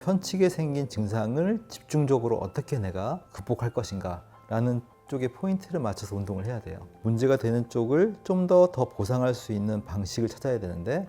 편측에 생긴 증상을 집중적으로 어떻게 내가 극복할 것인가 라는 쪽에 포인트를 맞춰서 운동을 해야 돼요. 문제가 되는 쪽을 좀 더더 보상할 수 있는 방식을 찾아야 되는데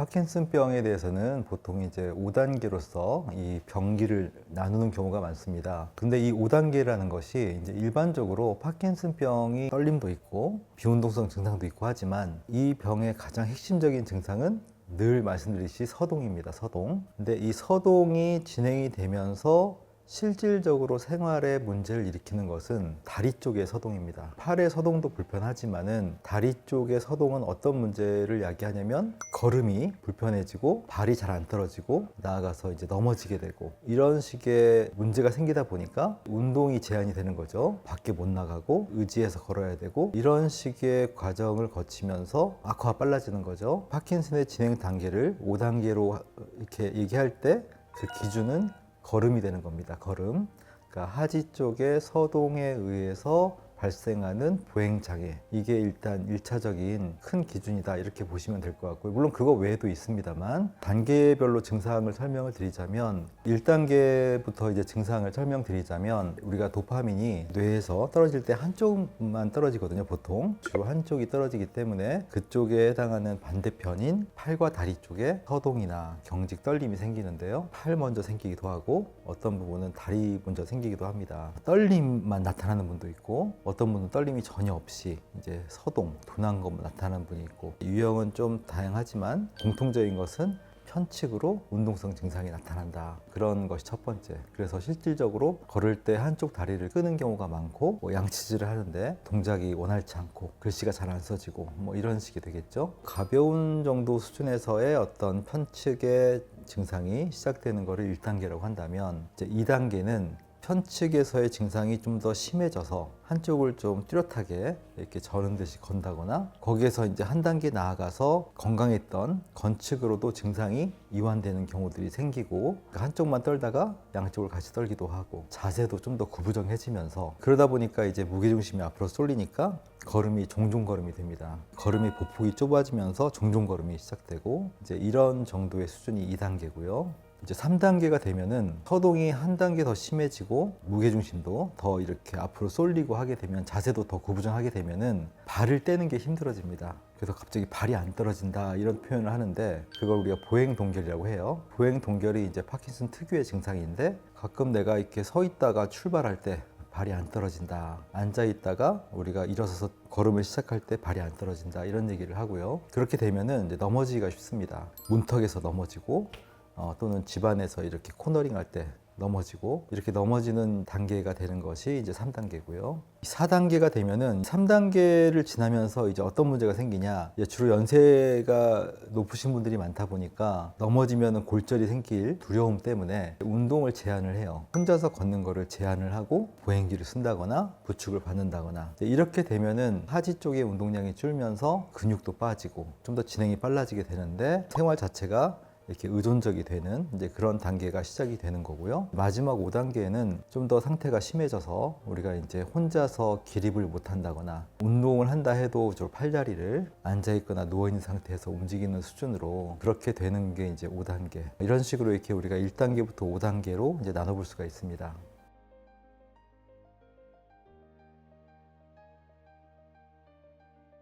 파킨슨병에 대해서는 보통 이제 5단계로서 이 병기를 나누는 경우가 많습니다. 근데 이 5단계라는 것이 이제 일반적으로 파킨슨병이 떨림도 있고 비운동성 증상도 있고 하지만 이 병의 가장 핵심적인 증상은 늘 말씀드리듯이 서동입니다. 서동. 근데 이 서동이 진행이 되면서 실질적으로 생활에 문제를 일으키는 것은 다리 쪽의 서동입니다. 팔의 서동도 불편하지만은 다리 쪽의 서동은 어떤 문제를 야기하냐면 걸음이 불편해지고 발이 잘 안 떨어지고 나아가서 이제 넘어지게 되고 이런 식의 문제가 생기다 보니까 운동이 제한이 되는 거죠. 밖에 못 나가고 의지해서 걸어야 되고 이런 식의 과정을 거치면서 악화가 빨라지는 거죠. 파킨슨의 진행 단계를 5단계로 이렇게 얘기할 때 그 기준은 걸음이 되는 겁니다. 걸음. 그러니까 하지 쪽의 서동에 의해서 발생하는 보행 장애. 이게 일단 일차적인큰 기준이다. 이렇게 보시면 될 것 같고요. 물론 그거 외에도 있습니다만 단계별로 증상을 설명을 드리자면 1단계부터 이제 증상을 설명드리자면 우리가 도파민이 뇌에서 떨어질 때 한쪽만 떨어지거든요. 보통 주로 한쪽이 떨어지기 때문에 그쪽에 해당하는 반대편인 팔과 다리 쪽에 서동이나 경직 떨림이 생기는데요. 팔 먼저 생기기도 하고 어떤 부분은 다리 먼저 생기기도 합니다. 떨림만 나타나는 분도 있고 어떤 분은 떨림이 전혀 없이 이제 서동, 둔한 것만 나타나는 분이 있고 유형은 좀 다양하지만 공통적인 것은 편측으로 운동성 증상이 나타난다. 그런 것이 첫 번째. 그래서 실질적으로 걸을 때 한쪽 다리를 끄는 경우가 많고 뭐 양치질을 하는데 동작이 원활치 않고 글씨가 잘 안 써지고 뭐 이런 식이 되겠죠. 가벼운 정도 수준에서의 어떤 편측의 증상이 시작되는 거를 1단계라고 한다면 이제 2단계는 편측에서의 증상이 좀 더 심해져서 한쪽을 좀 뚜렷하게 이렇게 저는 듯이 건다거나 거기에서 이제 한 단계 나아가서 건강했던 건측으로도 증상이 이완되는 경우들이 생기고 그러니까 한쪽만 떨다가 양쪽을 같이 떨기도 하고 자세도 좀 더 구부정해지면서 그러다 보니까 이제 무게중심이 앞으로 쏠리니까 걸음이 종종 걸음이 됩니다. 걸음이 보폭이 좁아지면서 종종 걸음이 시작되고 이제 이런 정도의 수준이 2단계고요. 이제 3단계가 되면은 서동이 한 단계 더 심해지고 무게중심도 더 이렇게 앞으로 쏠리고 하게 되면 자세도 더 구부정하게 되면은 발을 떼는 게 힘들어집니다. 그래서 갑자기 발이 안 떨어진다 이런 표현을 하는데 그걸 우리가 보행 동결이라고 해요. 보행 동결이 이제 파킨슨 특유의 증상인데 가끔 내가 이렇게 서 있다가 출발할 때 발이 안 떨어진다. 앉아 있다가 우리가 일어서서 걸음을 시작할 때 발이 안 떨어진다. 이런 얘기를 하고요. 그렇게 되면은 넘어지기가 쉽습니다. 문턱에서 넘어지고 어, 또는 집안에서 이렇게 코너링 할 때 넘어지고 이렇게 넘어지는 단계가 되는 것이 이제 3단계고요. 4단계가 되면은 3단계를 지나면서 이제 어떤 문제가 생기냐. 주로 연세가 높으신 분들이 많다 보니까 넘어지면은 골절이 생길 두려움 때문에 운동을 제한을 해요. 혼자서 걷는 거를 제한을 하고 보행기를 쓴다거나 부축을 받는다거나 이렇게 되면은 하지 쪽의 운동량이 줄면서 근육도 빠지고 좀 더 진행이 빨라지게 되는데 생활 자체가 이렇게 의존적이 되는 이제 그런 단계가 시작이 되는 거고요. 마지막 5단계에는 좀 더 상태가 심해져서 우리가 이제 혼자서 기립을 못 한다거나 운동을 한다 해도 저 팔다리를 앉아 있거나 누워 있는 상태에서 움직이는 수준으로 그렇게 되는 게 이제 5단계. 이런 식으로 이렇게 우리가 1단계부터 5단계로 이제 나눠 볼 수가 있습니다.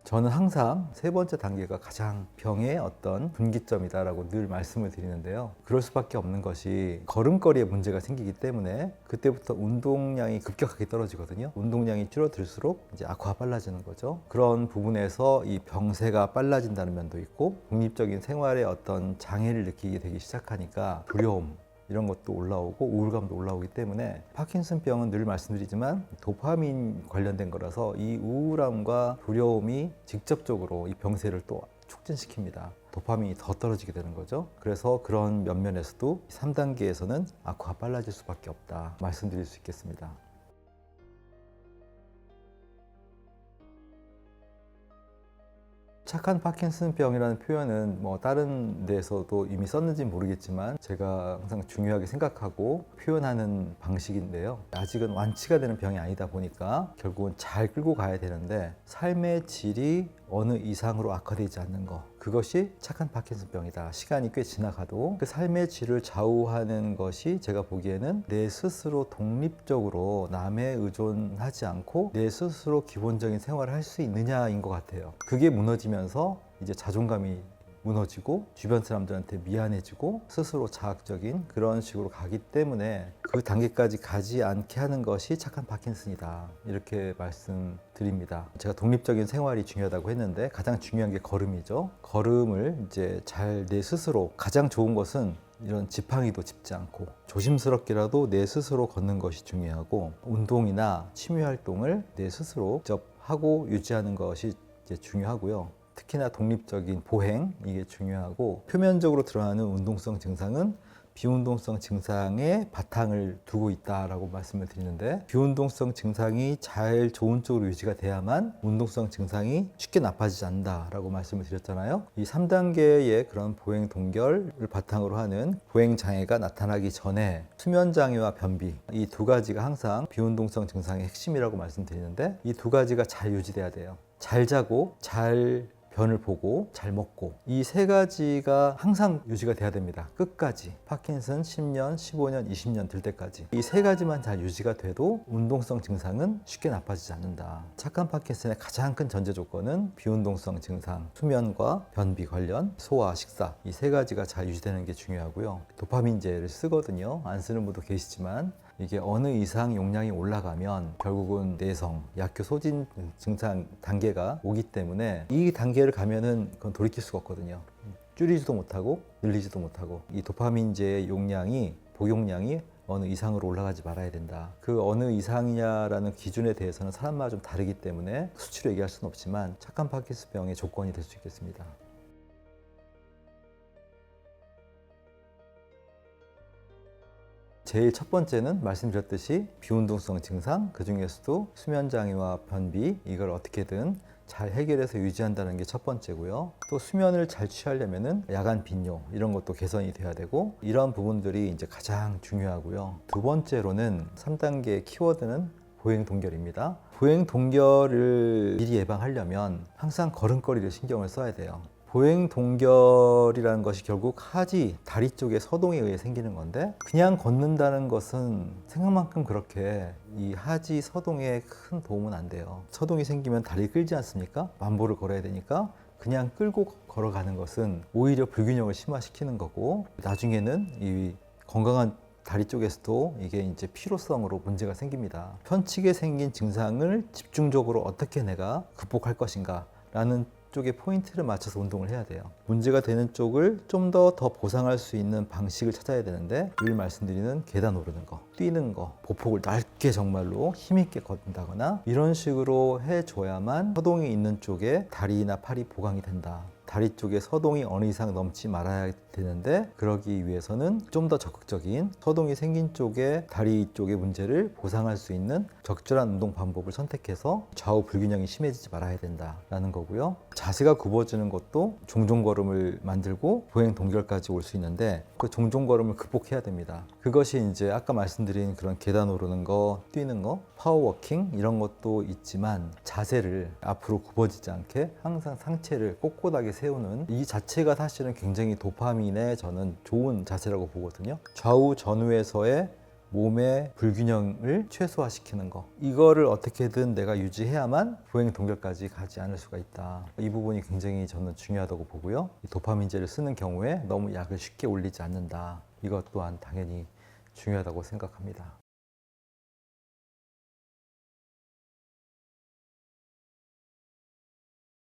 저는 항상 세 번째 단계가 가장 병의 어떤 분기점이다라고 늘 말씀을 드리는데요. 그럴 수밖에 없는 것이 걸음걸이에 문제가 생기기 때문에 그때부터 운동량이 급격하게 떨어지거든요. 운동량이 줄어들수록 이제 악화가 빨라지는 거죠. 그런 부분에서 이 병세가 빨라진다는 면도 있고 독립적인 생활에 어떤 장애를 느끼게 되기 시작하니까 두려움, 이런 것도 올라오고 우울감도 올라오기 때문에 파킨슨병은 늘 말씀드리지만 도파민 관련된 거라서 이 우울함과 두려움이 직접적으로 이 병세를 또 촉진시킵니다. 도파민이 더 떨어지게 되는 거죠. 그래서 그런 면면에서도 3단계에서는 악화가 빨라질 수밖에 없다 말씀드릴 수 있겠습니다. 착한 파킨슨병이라는 표현은 뭐 다른 데에서도 이미 썼는지 모르겠지만 제가 항상 중요하게 생각하고 표현하는 방식인데요. 아직은 완치가 되는 병이 아니다 보니까 결국은 잘 끌고 가야 되는데 삶의 질이 어느 이상으로 악화되지 않는 거 그것이 착한 파킨슨병이다. 시간이 꽤 지나가도 그 삶의 질을 좌우하는 것이 제가 보기에는 내 스스로 독립적으로 남에 의존하지 않고 내 스스로 기본적인 생활을 할 수 있느냐인 것 같아요. 그게 무너지면서 이제 자존감이 무너지고 주변 사람들한테 미안해지고 스스로 자학적인 그런 식으로 가기 때문에 그 단계까지 가지 않게 하는 것이 착한 파킨슨이다 이렇게 말씀드립니다. 제가 독립적인 생활이 중요하다고 했는데 가장 중요한 게 걸음이죠. 걸음을 이제 잘 내 스스로 가장 좋은 것은 이런 지팡이도 짚지 않고 조심스럽게라도 내 스스로 걷는 것이 중요하고 운동이나 취미 활동을 내 스스로 직접 하고 유지하는 것이 중요하고요. 특히나 독립적인 보행 이게 중요하고 표면적으로 드러나는 운동성 증상은 비운동성 증상에 바탕을 두고 있다라고 말씀을 드리는데 비운동성 증상이 잘 좋은 쪽으로 유지가 돼야만 운동성 증상이 쉽게 나빠지지 않는다라고 말씀을 드렸잖아요. 이 3단계의 그런 보행 동결을 바탕으로 하는 보행 장애가 나타나기 전에 수면 장애와 변비 이 두 가지가 항상 비운동성 증상의 핵심이라고 말씀드리는데 이 두 가지가 잘 유지돼야 돼요. 잘 자고 잘 변을 보고 잘 먹고 이 세 가지가 항상 유지가 돼야 됩니다. 끝까지 파킨슨 10년, 15년, 20년 들 때까지 이 세 가지만 잘 유지가 돼도 운동성 증상은 쉽게 나빠지지 않는다. 착한 파킨슨의 가장 큰 전제 조건은 비운동성 증상, 수면과 변비 관련, 소화, 식사 이 세 가지가 잘 유지되는 게 중요하고요. 도파민제를 쓰거든요. 안 쓰는 분도 계시지만 이게 어느 이상 용량이 올라가면 결국은 내성, 약효 소진 증상 단계가 오기 때문에 이 단계를 가면은 그건 돌이킬 수가 없거든요. 줄이지도 못하고 늘리지도 못하고 이 도파민제의 용량이 복용량이 어느 이상으로 올라가지 말아야 된다. 그 어느 이상이냐라는 기준에 대해서는 사람마다 좀 다르기 때문에 수치로 얘기할 수는 없지만 착한 파킨슨병의 조건이 될 수 있겠습니다. 제일 첫 번째는 말씀드렸듯이 비운동성 증상, 그 중에서도 수면 장애와 변비 이걸 어떻게든 잘 해결해서 유지한다는 게 첫 번째고요. 또 수면을 잘 취하려면은 야간 빈뇨 이런 것도 개선이 돼야 되고 이런 부분들이 이제 가장 중요하고요. 두 번째로는 3단계 키워드는 보행 동결입니다. 보행 동결을 미리 예방하려면 항상 걸음걸이를 신경을 써야 돼요. 보행 동결이라는 것이 결국 하지 다리 쪽에 서동에 의해 생기는 건데 그냥 걷는다는 것은 생각만큼 그렇게 이 하지 서동에 큰 도움은 안 돼요. 서동이 생기면 다리 끌지 않습니까? 만보를 걸어야 되니까 그냥 끌고 걸어가는 것은 오히려 불균형을 심화시키는 거고 나중에는 이 건강한 다리 쪽에서도 이게 이제 피로성으로 문제가 생깁니다. 편측에 생긴 증상을 집중적으로 어떻게 내가 극복할 것인가 라는 쪽에 포인트를 맞춰서 운동을 해야 돼요. 문제가 되는 쪽을 좀더더 보상할 수 있는 방식을 찾아야 되는데 늘 말씀드리는 계단 오르는 거, 뛰는 거, 보폭을 넓게 정말로 힘있게 걷는다거나 이런 식으로 해줘야만 서동이 있는 쪽에 다리나 팔이 보강이 된다. 다리 쪽에 서동이 어느 이상 넘지 말아야 되는데 그러기 위해서는 좀 더 적극적인 서동이 생긴 쪽에 다리 쪽의 문제를 보상할 수 있는 적절한 운동 방법을 선택해서 좌우 불균형이 심해지지 말아야 된다라는 거고요. 자세가 굽어지는 것도 종종 걸음을 만들고 보행 동결까지 올 수 있는데 그 종종 걸음을 극복해야 됩니다. 그것이 이제 아까 말씀드린 그런 계단 오르는 거, 뛰는 거, 파워워킹 이런 것도 있지만 자세를 앞으로 굽어지지 않게 항상 상체를 꼿꼿하게 세우는 이 자체가 사실은 굉장히 도파민에 저는 좋은 자세라고 보거든요. 좌우 전후에서의 몸의 불균형을 최소화시키는 거. 이거를 어떻게든 내가 유지해야만 보행 동결까지 가지 않을 수가 있다. 이 부분이 굉장히 저는 중요하다고 보고요. 이 도파민제를 쓰는 경우에 너무 약을 쉽게 올리지 않는다. 이것 또한 당연히 중요하다고 생각합니다